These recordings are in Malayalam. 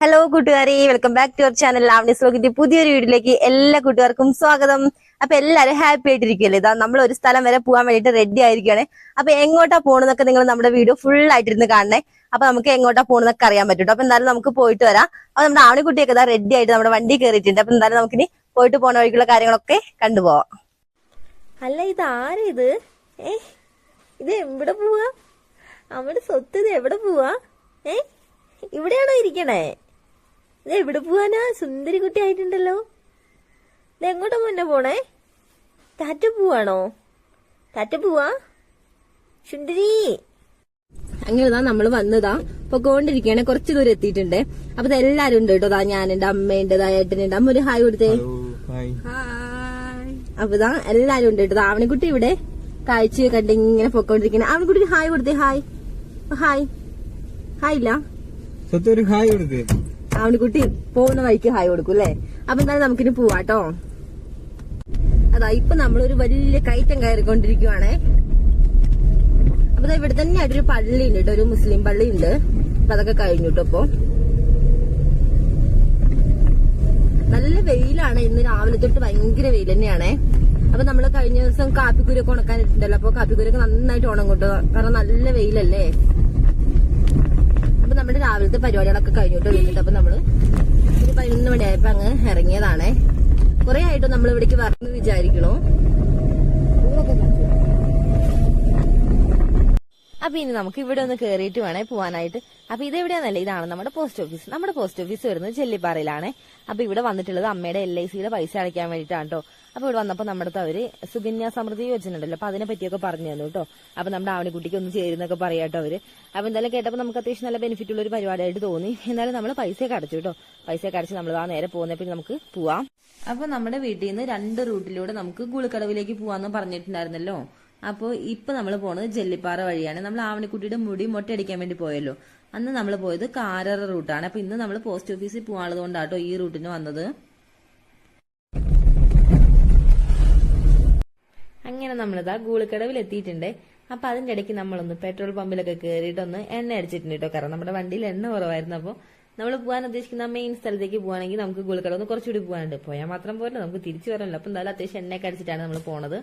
ഹലോ കൂട്ടുകാരെ. Welcome back to our channel Lavani സ്ലോകിന്റെ പുതിയൊരു വീഡിയോയിലേക്ക് എല്ലാ കൂട്ടുകാർക്കും സ്വാഗതം. അപ്പൊ എല്ലാവരും ഹാപ്പി ആയിട്ടിരിക്കുകയല്ലേ? ഇതാ നമ്മൾ ഒരു സ്ഥലം വരെ പോകാൻ വേണ്ടിയിട്ട് റെഡി ആയിരിക്കുകയാണ്. അപ്പൊ എങ്ങോട്ടാ പോണെന്നൊക്കെ നിങ്ങൾ നമ്മുടെ വീഡിയോ ഫുൾ ആയിട്ടിരുന്ന് കാണണേ. അപ്പൊ നമുക്ക് എങ്ങോട്ടാ പോണെന്നൊക്കെ അറിയാൻ പറ്റും അപ്പൊ എന്തായാലും നമുക്ക് പോയിട്ട് വരാം. അപ്പൊ നമ്മുടെ ആണിക്കുട്ടിയൊക്കെ ഇതാ റെഡി ആയിട്ട് നമ്മുടെ വണ്ടി കയറിയിട്ടുണ്ട് അപ്പൊ എന്തായാലും നമുക്കിനി പോയിട്ട് പോണ വഴിക്കുള്ള കാര്യങ്ങളൊക്കെ കണ്ടുപോവാം അല്ല ഇത് ആരാ ഇത്? ഏ ഇത് എവിടെ പോവാ? നമ്മുടെ സ്വത്ത് ഇത് എവിടെ പോവാ? ഏ ഇവിടെയാണോ ഇരിക്കണേ? ഇത് എവിടെ പോവാനാ? സുന്ദരി കുട്ടി ആയിട്ടുണ്ടല്ലോ. ഇത് എങ്ങോട്ടാ മുന്നേ പോണേ? താറ്റ പോവാണോ? താറ്റ പോവാ? സുന്ദരി. അങ്ങനെതാ നമ്മൾ നമ്മൾ വന്നതാ പൊക്കോണ്ടിരിക്കുകയാണ് കുറച്ച് ദൂരം എത്തിയിട്ടുണ്ട്. അപ്പൊ എല്ലാരും ഉണ്ട് കേട്ടോ. ദാ ഞാനുണ്ട് അമ്മയുണ്ട് ഏട്ടനുണ്ട്. അമ്മ ഒരു ഹായ് കൊടുത്തേ. അപ്പൊ ഇതാ എല്ലാരും ഉണ്ട് കേട്ടോ. ആവണിക്കുട്ടി ഇവിടെ കാഴ്ച കണ്ട് ഇങ്ങനെ പൊക്കോണ്ടിരിക്കണേ ആവണിക്കുട്ടി ഹായ് കൊടുത്തേ. ഹായ്. ഹായ്. ഹായ് ഇല്ല. ഹായ് കൊടുക്ക് ആവണിക്കുട്ടി പോകുന്ന വഴിക്ക് ഹായ് കൊടുക്കും അല്ലേ? അപ്പൊ എന്തായാലും നമുക്കിനി പോവാട്ടോ. അതാ ഇപ്പൊ നമ്മളൊരു വലിയ കയറ്റം കയറിക്കൊണ്ടിരിക്കുവാണേ. അപ്പൊ ഇവിടെ തന്നെ ആയിട്ടൊരു പള്ളി ഉണ്ട് കേട്ടോ ഒരു മുസ്ലിം പള്ളി ഉണ്ട് അപ്പൊ അതൊക്കെ കഴിഞ്ഞു കേട്ടോ നല്ല വെയിലാണ് ഇന്ന് രാവിലെ തൊട്ട് ഭയങ്കര വെയിൽ തന്നെയാണേ. അപ്പൊ നമ്മൾ കഴിഞ്ഞ ദിവസം കാപ്പിക്കുരൊക്കെ ഉണക്കാൻ ഇട്ടിട്ടുണ്ടല്ലോ അപ്പൊ കാപ്പിക്കുരൊക്കെ നന്നായിട്ട് ഉണങ്ങും കാരണം നല്ല വെയിലല്ലേ? അപ്പൊ നമ്മുടെ രാവിലത്തെ പരിപാടികളൊക്കെ കഴിഞ്ഞിട്ട് വീട്ടിട്ട് അപ്പൊ നമ്മൾ ഒരു പതിനൊന്ന് മണിയായപ്പോ അങ്ങ് ഇറങ്ങിയതാണേ. കുറെ ആയിട്ട് നമ്മൾ ഇവിടേക്ക് വരണം വിചാരിക്കണു. അപ്പൊ ഇനി നമുക്ക് ഇവിടെ ഒന്ന് കേറിയിട്ട് വേണേ പോവാനായിട്ട്. അപ്പൊ ഇത് എവിടെയാന്നല്ലേ ഇതാണ് നമ്മുടെ പോസ്റ്റ് ഓഫീസ് നമ്മുടെ പോസ്റ്റ് ഓഫീസ് വരുന്നത് ചെല്ലിപ്പാറയിലാണ്. അപ്പൊ ഇവിടെ വന്നിട്ടുള്ളത് അമ്മയുടെ എൽ ഐ സിയുടെ പൈസ അടയ്ക്കാൻ വേണ്ടിയിട്ടാണ് കേട്ടോ അപ്പൊ ഇവിടെ വന്നപ്പോ നമ്മുടെ അടുത്ത് അവർ സുകന്യ സമൃദ്ധി യോജന ഉണ്ടല്ലോ അപ്പൊ അതിനെ പറ്റിയൊക്കെ പറഞ്ഞു തന്നു കേട്ടോ അപ്പൊ നമ്മുടെ ആവണിക്കുട്ടിക്ക് ഒന്ന് ചേരുന്നൊക്കെ പറയാട്ടോ അവർ. അപ്പൊ എന്തായാലും കേട്ടപ്പോൾ നമുക്ക് അത്യാവശ്യം നല്ല ബെനിഫിറ്റ് ഉള്ള ഒരു പരിപാടിയായിട്ട് തോന്നി. എന്നാലും നമ്മൾ പൈസയൊക്കെ അടച്ചു കേട്ടോ പൈസയൊക്കെ അടച്ച് നമ്മൾ ആ നേരെ പോകുന്നപ്പോൾ നമുക്ക് പോവാം. അപ്പൊ നമ്മുടെ വീട്ടിൽ നിന്ന് രണ്ട് റൂട്ടിലൂടെ നമുക്ക് ഗുളിക്കടവിലേക്ക് പോവാന്ന് പറഞ്ഞിട്ടുണ്ടായിരുന്നല്ലോ. അപ്പോൾ ഇപ്പൊ നമ്മൾ പോണത് ജെല്ലിപ്പാറ വഴിയാണ്. നമ്മൾ ആവണിക്കുട്ടിയുടെ മുടി മൊട്ടയടിക്കാൻ വേണ്ടി പോയല്ലോ. അന്ന് നമ്മൾ പോയത് കാരറ റൂട്ടാണ്. അപ്പൊ ഇന്ന് നമ്മൾ പോസ്റ്റ് ഓഫീസിൽ പോകാനുള്ളത് കൊണ്ടാട്ടോ ഈ റൂട്ടിന് വന്നത്. അങ്ങനെ നമ്മളിതാ ഗൂളിക്കടവിൽ എത്തിയിട്ടുണ്ട് അപ്പൊ അതിന്റെ ഇടയ്ക്ക് നമ്മളൊന്ന് പെട്രോൾ പമ്പിലൊക്കെ കയറിയിട്ടൊന്ന് എണ്ണ അടിച്ചിട്ടുണ്ട്? കേട്ടോ കാരണം നമ്മുടെ വണ്ടിയിൽ എണ്ണ കുറവായിരുന്നു. അപ്പോൾ നമ്മൾ പോകാൻ ഉദ്ദേശിക്കുന്ന മെയിൻ സ്ഥലത്തേക്ക് പോകുകയാണെങ്കിൽ നമുക്ക് ഗുളിക്കടവ് ഒന്ന് കുറച്ചുകൂടി പോകാനുണ്ട് പോയാൽ മാത്രം പോരല്ലോ നമുക്ക് തിരിച്ചു വരണല്ലോ അപ്പൊ എന്തായാലും അത്യാവശ്യം എണ്ണയൊക്കെ അടിച്ചിട്ടാണ് നമ്മൾ പോണത്.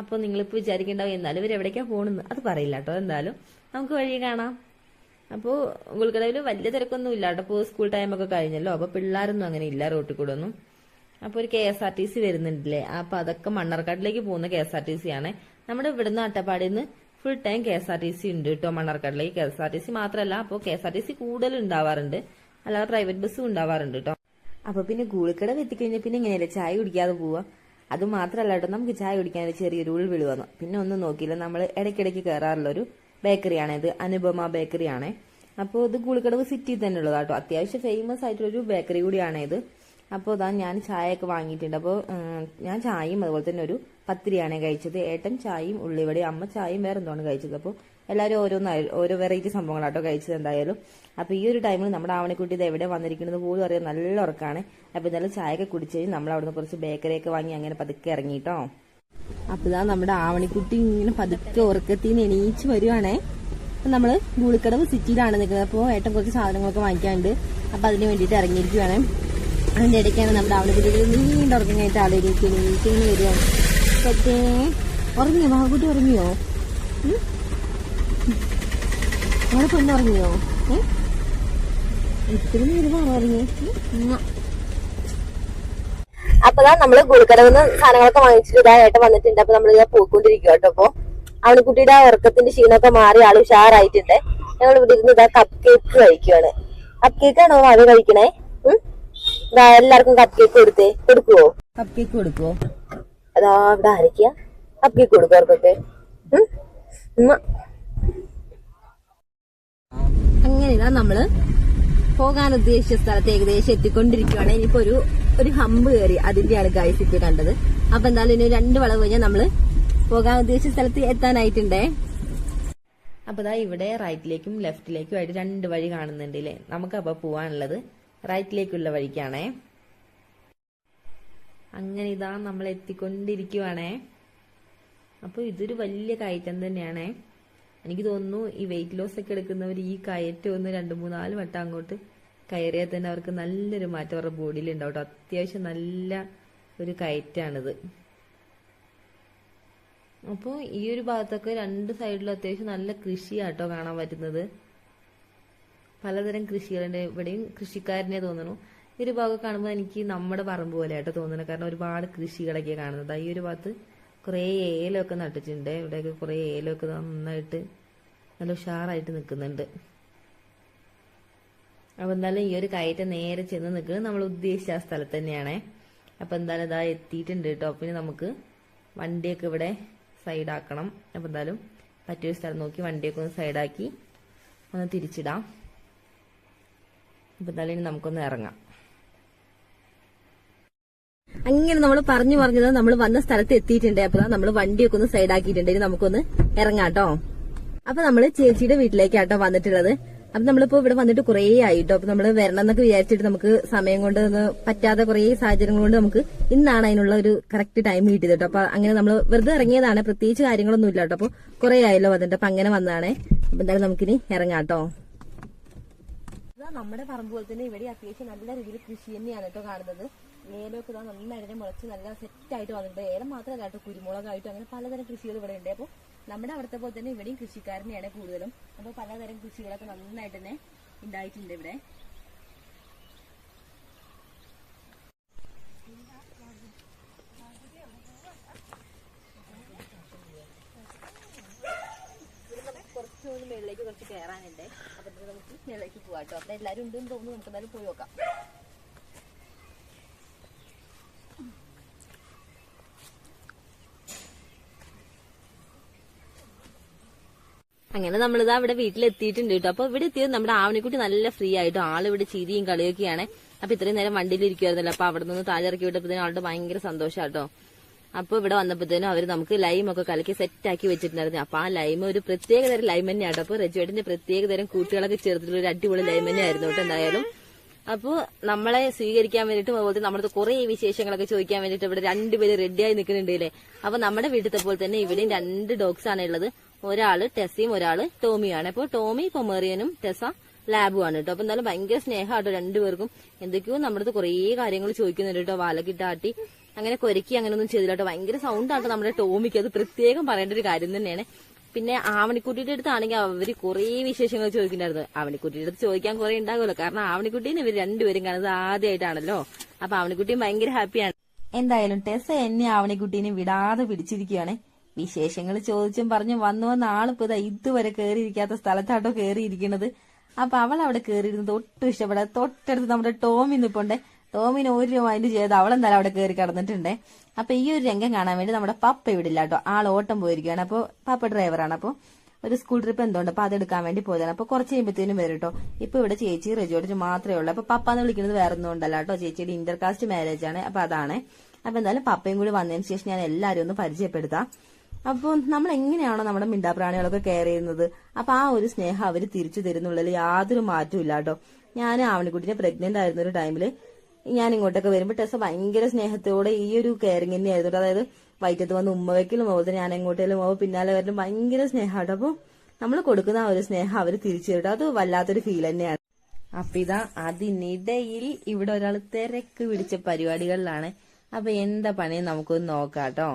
അപ്പോൾ നിങ്ങളിപ്പോൾ വിചാരിക്കേണ്ടാവും എന്നാലും ഇവർ എവിടേക്കാണ് പോകണമെന്ന് അത് പറയില്ല കേട്ടോ എന്തായാലും. നമുക്ക് വഴി കാണാം. അപ്പോൾ ഗുൾക്കടവിൽ വലിയ തിരക്കൊന്നും ഇല്ല കേട്ടോ ഇപ്പോൾ സ്കൂൾ ടൈമൊക്കെ കഴിഞ്ഞല്ലോ. അപ്പോൾ പിള്ളേരൊന്നും അങ്ങനെ ഇല്ല റോട്ടിൽ കൂടെ ഒന്നും. അപ്പോൾ ഒരു K S R T C വരുന്നുണ്ടല്ലേ? അപ്പോൾ അതൊക്കെ മണ്ണാർക്കാട്ടിലേക്ക് പോകുന്ന K S R T C ആണ്. നമ്മുടെ ഇവിടുന്ന് അട്ടപ്പാടിയിൽ നിന്ന് full time K S R T C ഉണ്ട് കേട്ടോ മണ്ണാർക്കാട്ടിലേക്ക്. K S R T C മാത്രമല്ല അപ്പോൾ K S R T C കൂടുതൽ ഉണ്ടാവാറുണ്ട്. അല്ലാതെ പ്രൈവറ്റ് ബസ്സും ഉണ്ടാവാറുണ്ട് കേട്ടോ അപ്പൊ പിന്നെ ഗൂളിക്കടവ് എത്തിക്കഴിഞ്ഞാൽ പിന്നെ ഇങ്ങനെയല്ലേ ചായ കുടിക്കാതെ പോവാ. അത് മാത്രല്ല കേട്ടോ നമുക്ക് ചായ കുടിക്കാൻ ഒരു ചെറിയൊരു ഉൾവിളി വന്നു. പിന്നെ ഒന്നും നോക്കിയില്ല. നമ്മൾ ഇടയ്ക്കിടയ്ക്ക് കയറാറുള്ള ഒരു ബേക്കറിയാണ് ഇത്. അനുപമ ബേക്കറിയാണ്. അപ്പോൾ ഇത് ഗുളിക്കടവ് സിറ്റിയിൽ തന്നെ ഉള്ളതാ കേട്ടോ അത്യാവശ്യം ഫേമസ് ആയിട്ടുള്ളൊരു ബേക്കറി കൂടിയാണ് ഇത്. അപ്പോൾ ഇതാ ഞാൻ ചായയൊക്കെ വാങ്ങിയിട്ടുണ്ട്. അപ്പോൾ ഞാൻ ചായയും അതുപോലെ തന്നെ ഒരു പത്തിരിയാണ് കഴിച്ചത്. ഏട്ടൻ ചായയും ഉള്ളിവടയും അമ്മ ചായയും വേറെ എന്താണ് കഴിച്ചത്? അപ്പോൾ എല്ലാവരും ഓരോന്ന് ഓരോ വെറൈറ്റി സംഭവങ്ങളാട്ടോ കഴിച്ചത് എന്തായാലും. അപ്പോൾ ഈ ഒരു ടൈമിൽ നമ്മുടെ ആവണിക്കുട്ടി ഇത് എവിടെ വന്നിരിക്കുന്നത് പോലും അറിയാൻ നല്ല ഉറക്കാണ്. അപ്പോൾ ഇന്നലെ ചായയൊക്കെ കുടിച്ച് കഴിഞ്ഞ് നമ്മൾ അവിടുന്ന് കുറച്ച് ബേക്കറിയൊക്കെ വാങ്ങി അങ്ങനെ പതുക്കെ ഇറങ്ങിട്ടോ. അപ്പോൾ ഇതാ നമ്മുടെ ആവണിക്കുട്ടി ഇങ്ങനെ പതുക്കെ ഉറക്കത്തിൽ നിന്ന് എണീച്ച് വരുവാണേ. അപ്പം നമ്മൾ ഗുളിക്കടവ് സിറ്റിയിലാണ് നിൽക്കുന്നത്. അപ്പോൾ ഏട്ടൻ കുറച്ച് സാധനങ്ങളൊക്കെ വാങ്ങിക്കാനുണ്ട്. അപ്പോൾ അതിന് വേണ്ടിയിട്ട് ഇറങ്ങിയിരിക്കുവാണ്. അതിന്റെ ഇടയ്ക്കാണ് നമ്മുടെ ആവണിക്കുട്ടി നീണ്ട എണീച്ച് ഇങ്ങനെ വരുവാണ്. പറ്റേ? ഉറങ്ങിയോ? ബാബുക്കുട്ടി ഉറങ്ങിയോ? ഉറങ്ങിയോ ഏ ഇത്തിരി നേരമാണ് ഉറങ്ങി അപ്പതാ നമ്മൾ ഗുളിക്കടവിന്ന് സാധനങ്ങളൊക്കെ വാങ്ങിച്ചിട്ട് ഇതായിട്ട് വന്നിട്ടുണ്ട്. അപ്പൊ നമ്മൾ ഇതാ പോയിക്കൊണ്ടിരിക്കുക കേട്ടോ. അപ്പൊ അവണിക്കുട്ടിയുടെ ആ ഉറക്കത്തിന്റെ ക്ഷീണമൊക്കെ മാറി ആൾ ഉഷാറായിട്ടുണ്ട്. ഞങ്ങൾ ഇവിടെ ഇരുന്ന് ഇതാ കപ്പ് കേക്ക് കഴിക്കുവാണ്. കപ്പ് കേക്ക് ആണോ അത് കഴിക്കണേ? ഉം? ഇതാ എല്ലാവർക്കും കപ്പ് കേക്ക് കൊടുത്തേ. കൊടുക്കുവോ? കപ്പ് കേക്ക് കൊടുക്കുവോ? അതാ ഇവിടെ ആരൊക്കെയാ? കപ്പ് കേക്ക് കൊടുക്കും അവർക്കൊക്കെ ഉം? അങ്ങനെ നമ്മൾ പോകാൻ ഉദ്ദേശിച്ച സ്ഥലത്ത് ഏകദേശം എത്തിക്കൊണ്ടിരിക്കുകയാണ് ഇനിയിപ്പോ ഒരു ഒരു ഹമ്പ് കയറി അതിന്റെയാണ് ഗൈസ് ഇപ്പൊ കണ്ടത്. അപ്പൊ എന്തായാലും ഇനി രണ്ട് വളവ് കഴിഞ്ഞാൽ നമ്മൾ പോകാൻ ഉദ്ദേശിച്ച സ്ഥലത്ത് എത്താനായിട്ടുണ്ടേ. അപ്പൊ ഇതാ ഇവിടെ റൈറ്റിലേക്കും ലെഫ്റ്റിലേക്കും ആയിട്ട് രണ്ട് വഴി കാണുന്നുണ്ട് ഇല്ലേ? അപ്പൊ പോവാനുള്ളത് റൈറ്റിലേക്കുള്ള വഴിക്കാണേ. അങ്ങനെ ഇതാ നമ്മൾ എത്തിക്കൊണ്ടിരിക്കുവാണേ. അപ്പോൾ ഇതൊരു വലിയ കയറ്റം തന്നെയാണേ. എനിക്ക് തോന്നുന്നു ഈ വെയിറ്റ് ലോസ് ഒക്കെ എടുക്കുന്നവർ ഈ കയറ്റം ഒന്ന് രണ്ട് മൂന്നാൽ വട്ടം അങ്ങോട്ട് കയറിയാൽ തന്നെ അവർക്ക് നല്ലൊരു മാറ്റം അവരുടെ ബോഡിയിൽ ഉണ്ടാവും അത്യാവശ്യം നല്ല ഒരു കയറ്റാണിത്. അപ്പോൾ ഈ ഒരു ഭാഗത്തൊക്കെ രണ്ട് സൈഡിലും അത്യാവശ്യം നല്ല കൃഷിയാട്ടോ കാണാൻ പറ്റുന്നത്. പലതരം കൃഷികളുണ്ട്. ഇവിടെയും കൃഷിക്കാരനെ തോന്നുന്നു. ഈ ഒരു ഭാഗം കാണുമ്പോൾ എനിക്ക് നമ്മുടെ പറമ്പ് പോലെ ആയിട്ട് തോന്നുന്നത്. കാരണം ഒരുപാട് കൃഷികളൊക്കെ കാണുന്നത്. ഈ ഒരു ഭാഗത്ത് കുറേ ഏലമൊക്കെ നട്ടിട്ടുണ്ട്. ഇവിടെയൊക്കെ കുറേ ഏലമൊക്കെ നന്നായിട്ട് നല്ല ഉഷാറായിട്ട് നിൽക്കുന്നുണ്ട്. അപ്പൊ എന്തായാലും ഈ ഒരു കയറ്റം നേരെ ചെന്ന് നിൽക്കുന്നത് നമ്മൾ ഉദ്ദേശിച്ച ആ സ്ഥലത്ത് തന്നെയാണേ. അപ്പൊ എന്തായാലും ഇതാ എത്തിയിട്ടുണ്ട് കേട്ടോ. പിന്നെ നമുക്ക് വണ്ടിയൊക്കെ ഇവിടെ സൈഡാക്കണം. അപ്പൊ എന്തായാലും പറ്റിയൊരു സ്ഥലം നോക്കി വണ്ടിയൊക്കെ ഒന്ന് സൈഡാക്കി ഒന്ന് തിരിച്ചിടാം. അപ്പൊ എന്തായാലും ഇനി നമുക്കൊന്ന് ഇറങ്ങാം. അങ്ങനെ നമ്മൾ പറഞ്ഞു പറഞ്ഞത് നമ്മൾ വന്ന സ്ഥലത്ത് എത്തിയിട്ടുണ്ട്. അപ്പൊ നമ്മൾ വണ്ടിയൊക്കെ ഒന്ന് സൈഡ് ആക്കിയിട്ടുണ്ട്. ഇനി നമുക്കൊന്ന് ഇറങ്ങാട്ടോ അപ്പൊ നമ്മൾ ചേച്ചിയുടെ വീട്ടിലേക്കാട്ടോ വന്നിട്ടുള്ളത്. അപ്പൊ നമ്മളിപ്പോ ഇവിടെ വന്നിട്ട് കുറേ ആയിട്ടോ. അപ്പൊ നമ്മൾ വരണം എന്നൊക്കെ വിചാരിച്ചിട്ട് നമുക്ക് സമയം കൊണ്ട് പറ്റാത്ത കുറേ സാഹചര്യങ്ങൾ കൊണ്ട് നമുക്ക് ഇന്നാണ് അതിനുള്ള ഒരു കറക്റ്റ് ടൈം കിട്ടിയത് കേട്ടോ അപ്പൊ അങ്ങനെ നമ്മൾ വെറുതെ ഇറങ്ങിയതാണ്. പ്രത്യേകിച്ച് കാര്യങ്ങളൊന്നും ഇല്ല കേട്ടോ അപ്പൊ കുറെ ആയല്ലോ വന്നിട്ട്. അപ്പൊ അങ്ങനെ വന്നതാണേ. അപ്പൊ എന്തായാലും നമുക്കിനി ഇറങ്ങാട്ടോ നമ്മുടെ പറമ്പ് പോലെ തന്നെ ഇവിടെ അത്യാവശ്യം നല്ല രീതിയിൽ കൃഷി തന്നെയാണ് കേട്ടോ കാണുന്നത്. ഏലമൊക്കെ ഇതാ നന്നായിട്ട് മുളച്ച് നല്ല സെറ്റ് ആയിട്ട് വന്നിട്ടുണ്ട്. ഏലം മാത്രമല്ല കേട്ടോ കുരുമുളകായിട്ടും അങ്ങനെ പലതരം കൃഷികൾ ഇവിടെ ഉണ്ട്. അപ്പോൾ നമ്മുടെ അവിടുത്തെ പോലെ തന്നെ ഇവിടെയും കൃഷിക്കാരനെയാണ് കൂടുതലും. അപ്പോൾ പലതരം കൃഷികളൊക്കെ നന്നായിട്ട് തന്നെ ഉണ്ടായിട്ടുണ്ട് ഇവിടെ. കുറച്ചുകൂടി മേളിലേക്ക് കുറച്ച് കയറാനുണ്ട്. അപ്പൊ നമുക്ക് മേളിലേക്ക് പോവാട്ടോ കേട്ടോ. അപ്പൊ എല്ലാവരും ഉണ്ടെന്ന് തോന്നുന്നു. നമുക്ക് എന്തായാലും പോയി നോക്കാം. അങ്ങനെ നമ്മളിതാ ഇവിടെ വീട്ടിലെത്തിയിട്ടുണ്ട് കേട്ടോ. അപ്പൊ ഇവിടെ എത്തിയത് നമ്മുടെ ആവണിക്കുട്ടി നല്ല ഫ്രീ ആയിട്ട്. ആൾ ഇവിടെ ചിരിയും കളിയൊക്കെയാണ്. അപ്പൊ ഇത്രയും നേരം വണ്ടിയിൽ ഇരിക്കുവായിരുന്നല്ലോ അപ്പൊ അവിടെ നിന്ന് താഴെ ഇറക്കി വിട്ടപ്പോഴത്തേനും ആളുടെ ഭയങ്കര സന്തോഷാട്ടോ അപ്പൊ ഇവിടെ വന്നപ്പോഴത്തേനും അവർ നമുക്ക് ലൈം ഒക്കെ കലക്കി സെറ്റ് ആക്കി വെച്ചിട്ടുണ്ടായിരുന്നു. അപ്പൊ ആ ലൈം ഒരു പ്രത്യേക തരം ലൈം തന്നെയാട്ടോ അപ്പൊ റെജുവേട്ടിന്റെ പ്രത്യേക തരം കൂട്ടുകളൊക്കെ ചേർത്തിട്ടുള്ള ഒരു അടിപൊളി ലൈം തന്നെയായിരുന്നു കേട്ടോ എന്തായാലും. അപ്പോ നമ്മളെ സ്വീകരിക്കാൻ വേണ്ടിയിട്ട് അതുപോലെ നമ്മുടെ കുറെ വിശേഷങ്ങളൊക്കെ ചോദിക്കാൻ വേണ്ടിയിട്ട് ഇവിടെ രണ്ടുപേര് റെഡിയായി നിൽക്കുന്നുണ്ട് അല്ലേ അപ്പൊ നമ്മുടെ വീട്ടിലത്തെ പോലെ തന്നെ ഇവിടെയും രണ്ട് ഡോഗ്സ് ആണ് ഉള്ളത് ഒരാൾ ടെസ്സിയും ഒരാൾ ടോമിയാണ്. അപ്പൊ ടോമി പൊമേറിയനും ടെസ ലാബുമാണ് കേട്ടോ അപ്പൊ എന്തായാലും ഭയങ്കര സ്നേഹമാട്ടോ രണ്ടുപേർക്കും. എന്തൊക്കെയോ നമ്മുടെ അടുത്ത് കുറേ കാര്യങ്ങൾ ചോദിക്കുന്നുണ്ട് കേട്ടോ വാലക്കിട്ടാട്ടി അങ്ങനെ കൊരക്കി അങ്ങനെയൊന്നും ചെയ്തില്ല കേട്ടോ ഭയങ്കര സൗണ്ട് ആട്ടോ നമ്മുടെ ടോമിക്ക്. അത് പ്രത്യേകം പറയേണ്ട ഒരു കാര്യം തന്നെയാണ്. പിന്നെ ആവണിക്കുട്ടിയുടെ അടുത്താണെങ്കിൽ അവർ കുറേ വിശേഷങ്ങൾ ചോദിക്കുന്നുണ്ടായിരുന്നു. ആവണിക്കുട്ടിയുടെ അടുത്ത് ചോദിക്കാൻ കുറെ ഉണ്ടാകുമല്ലോ. കാരണം ആവണിക്കുട്ടീനെ ഇവർ രണ്ടുപേരും കാണുന്നത് ആദ്യമായിട്ടാണല്ലോ. അപ്പൊ ആവണിക്കുട്ടിയും ഭയങ്കര ഹാപ്പിയാണ്. എന്തായാലും ടെസ എന്നെ ആവണിക്കുട്ടീനെ വിടാതെ പിടിച്ചിരിക്കുകയാണ്. വിശേഷങ്ങൾ ചോദിച്ചും പറഞ്ഞും വന്നു വന്ന ആളിപ്പോ ഇതാ ഇതുവരെ കയറിയിരിക്കാത്ത സ്ഥലത്താട്ടോ കയറിയിരിക്കുന്നത് അപ്പൊ അവൾ അവിടെ കയറിയിരുന്നത് ഒട്ടും ഇഷ്ടപ്പെടാതെ തൊട്ടടുത്ത് നമ്മുടെ ടോമി നിപ്പുണ്ട്. ടോമിന് ഒരു മൈൻഡ് ചെയ്ത് അവളെന്തായാലും അവിടെ കയറി കിടന്നിട്ടുണ്ടേ. അപ്പൊ ഈ ഒരു രംഗം കാണാൻ വേണ്ടി നമ്മുടെ പപ്പ ഇവിടെ ഇല്ല കേട്ടോ. ആൾ ഓട്ടം പോയിരിക്കുകയാണ്. അപ്പൊ പപ്പ ഡ്രൈവറാണ് അപ്പൊ ഒരു സ്കൂൾ ട്രിപ്പ് എന്തുകൊണ്ട് അപ്പൊ അതെടുക്കാൻ വേണ്ടി പോയതാണ്. അപ്പൊ കുറച്ച് കഴിയുമ്പത്തേനും വരും കേട്ടോ. ഇപ്പൊ ഇവിടെ ചേച്ചി റെജോർജ് മാത്രമേ ഉള്ളൂ. അപ്പൊ പപ്പ എന്ന് വിളിക്കുന്നത് വേറെ ഒന്നും കേട്ടോ. ചേച്ചിയുടെ ഇന്റർകാസ്റ്റ് മാരേജ് ആണ്. അപ്പൊ അതാണ്. അപ്പൊ എന്തായാലും പപ്പയും കൂടി വന്നതിന് ശേഷം ഞാൻ എല്ലാവരും ഒന്ന് പരിചയപ്പെടുത്താം. അപ്പോൾ നമ്മൾ എങ്ങനെയാണോ നമ്മുടെ മിണ്ടാപ്രാണികളൊക്കെ കെയർ ചെയ്യുന്നത്? അപ്പൊ ആ ഒരു സ്നേഹം അവർ തിരിച്ചു തരുന്നുള്ളതിൽ യാതൊരു മാറ്റവും ഇല്ല കേട്ടോ. ഞാൻ ആവണിക്കുട്ടിനെ പ്രഗ്നന്റ് ആയിരുന്ന ഒരു ടൈമിൽ ഞാൻ ഇങ്ങോട്ടൊക്കെ വരുമ്പോൾ ടെസ ഭയങ്കര സ്നേഹത്തോടെ ഈ ഒരു കെയറിങ് തന്നെയായിരുന്നു അതായത് വൈറ്റത്ത് വന്ന് ഉമ്മ വയ്ക്കലും പോകുന്നത് ഞാൻ എങ്ങോട്ടേലും പോകും പിന്നാലെ വരലും ഭയങ്കര സ്നേഹമാണ് അപ്പോൾ നമ്മൾ കൊടുക്കുന്ന ആ ഒരു സ്നേഹം അവർ തിരിച്ചു തരും അത് വല്ലാത്തൊരു ഫീൽ തന്നെയാണ്. അപ്പൊ ഇതാ അതിനിടയിൽ ഇവിടെ ഒരാൾ തിരക്ക് പിടിച്ച പരിപാടികളിലാണ്. അപ്പൊ എന്താ പണി നമുക്കൊന്ന് നോക്കാം കേട്ടോ.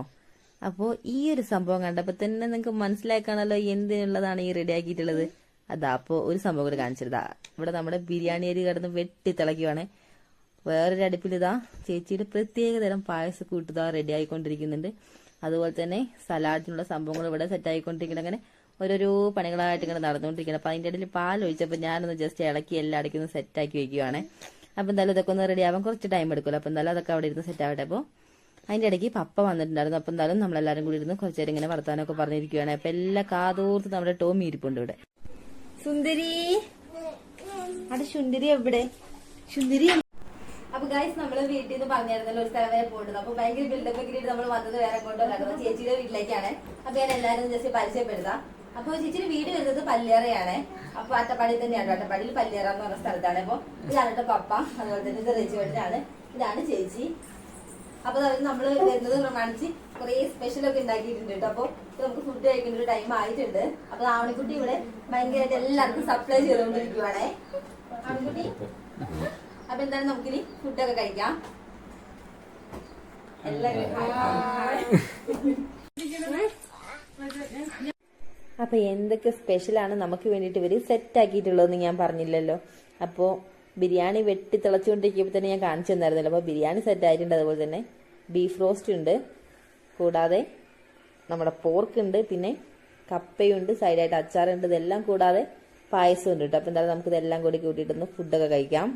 അപ്പോ ഈ ഒരു സംഭവം കണ്ടപ്പോ തന്നെ നിങ്ങൾക്ക് മനസ്സിലാക്കാണല്ലോ എന്തിനുള്ളതാണ് ഈ റെഡി ആക്കിയിട്ടുള്ളത്. അതാ അപ്പോ ഒരു സംഭവം കൂടെ കാണിച്ചിരുതാ ഇവിടെ നമ്മുടെ ബിരിയാണി അരി കിടന്ന് വെട്ടി തിളയ്ക്കുവാണ് വേറൊരു അടുപ്പിൽ ഇതാ ചേച്ചിയുടെ പ്രത്യേക തരം പായസം കൂട്ടുതാ റെഡി ആയിക്കൊണ്ടിരിക്കുന്നുണ്ട്. അതുപോലെ തന്നെ സലാഡിനുള്ള സംഭവങ്ങൾ ഇവിടെ സെറ്റ് ആയിക്കൊണ്ടിരിക്കുന്നത് അങ്ങനെ ഓരോരോ പണികളായിട്ട് ഇങ്ങനെ നടന്നുകൊണ്ടിരിക്കണം അപ്പൊ അതിന്റെ ഇടയിൽ പാൽ ഒഴിച്ചപ്പോൾ ഞാനൊന്ന് ജസ്റ്റ് ഇളക്കി എല്ലാം അടയ്ക്കൊന്ന് സെറ്റ് ആക്കി വെക്കുവാണ്. അപ്പൊ എന്തായാലും ഇതൊക്കെ ഒന്ന് റെഡി ആവാൻ കുറച്ച് ടൈം എടുക്കുമല്ലോ. അപ്പൊ എന്തായാലും അതൊക്കെ അവിടെ ഇരുന്ന് സെറ്റ് ആവട്ടെ. അപ്പോൾ അതിന്റെ ഇടയ്ക്ക് പപ്പ വന്നിട്ടുണ്ടായിരുന്നു. അപ്പൊ എന്തായാലും നമ്മളെല്ലാരും കൂടി ഇരുന്ന് കുറച്ചു നേരം ഇങ്ങനെ വർത്താനൊക്കെ പറഞ്ഞിരിക്കുകയാണ് അപ്പൊ എല്ലാ കാതോർത്ത് നമ്മുടെ ടോമി ഇരിപ്പുണ്ട് ഇവിടെ. സുന്ദരി. അവിടെ സുന്ദരി എവിടെ? സുന്ദരി അപ്പൊ ഗൈസ് നമ്മൾ വീട്ടിൽ നിന്ന് പറഞ്ഞായിരുന്നല്ലോ ഒരു സ്ഥലം വരെ പോയിട്ടുണ്ട്. അപ്പൊ ഭയങ്കര ബിൽഡപ്പ് ഒക്കെ നമ്മൾ വന്നത് വേറെ കൊണ്ടുവന്നത് ചേച്ചിയുടെ വീട്ടിലേക്കാണ്. അപ്പൊ ഞാൻ എല്ലാവരും ജസ്റ്റ് പരിചയപ്പെടുത്താം. അപ്പൊ ചേച്ചിയുടെ വീട് വരുന്നത് പല്ലേറയാണ്. അപ്പൊ അട്ടപ്പാടി തന്നെയാണ്? അട്ടപ്പാടിയിൽ പല്ലേറ എന്ന് പറഞ്ഞ സ്ഥലത്താണ്. അപ്പൊ ഇതാണ് പപ്പ. അതുപോലെ തന്നെ ഇത് റെജിവേട്ടനാണ്. ഇതാണ് ചേച്ചി. അപ്പൊ അതായത് നമ്മൾ വരുന്നത് കാണിച്ച് കുറെ സ്പെഷ്യൽ ഒക്കെ ഉണ്ടാക്കിയിട്ടുണ്ട് കേട്ടോ അപ്പൊ നമുക്ക് ഫുഡ് കഴിക്കേണ്ട ഒരു ടൈം ആയിട്ടുണ്ട്. അപ്പൊ ആവണിക്കുട്ടി ഇവിടെ ഭയങ്കരമായിട്ട് എല്ലാവർക്കും സപ്ലൈ ചെയ്തുകൊണ്ടിരിക്കുവാണേ ആവണിക്കുട്ടി അപ്പൊ എന്തായാലും നമുക്കിനി ഫുഡൊക്കെ കഴിക്കാം. എല്ലാവരും അപ്പൊ എന്തൊക്കെ സ്പെഷ്യലാണ് നമുക്ക് വേണ്ടിയിട്ട് ഇവർ സെറ്റ് ആക്കിയിട്ടുള്ളതെന്ന് ഞാൻ പറഞ്ഞില്ലല്ലോ. അപ്പോ ബിരിയാണി വെട്ടി തിളച്ചുകൊണ്ടിരിക്കുമ്പോൾ തന്നെ ഞാൻ കാണിച്ചു തന്നായിരുന്നല്ലോ. അപ്പോൾ ബിരിയാണി സെറ്റ് ആയിട്ടുണ്ട്. അതുപോലെ തന്നെ ബീഫ് റോസ്റ്റ് ഉണ്ട്. കൂടാതെ നമ്മുടെ പോർക്ക് ഉണ്ട്. പിന്നെ കപ്പയുണ്ട് സൈഡായിട്ട് അച്ചാറുണ്ട്. ഇതെല്ലാം കൂടാതെ പായസം ഉണ്ട് കേട്ടോ അപ്പോൾ എന്തായാലും നമുക്ക് ഇതെല്ലാം കൂടി കൂട്ടിയിട്ടൊന്ന് ഫുഡൊക്കെ കഴിക്കാം.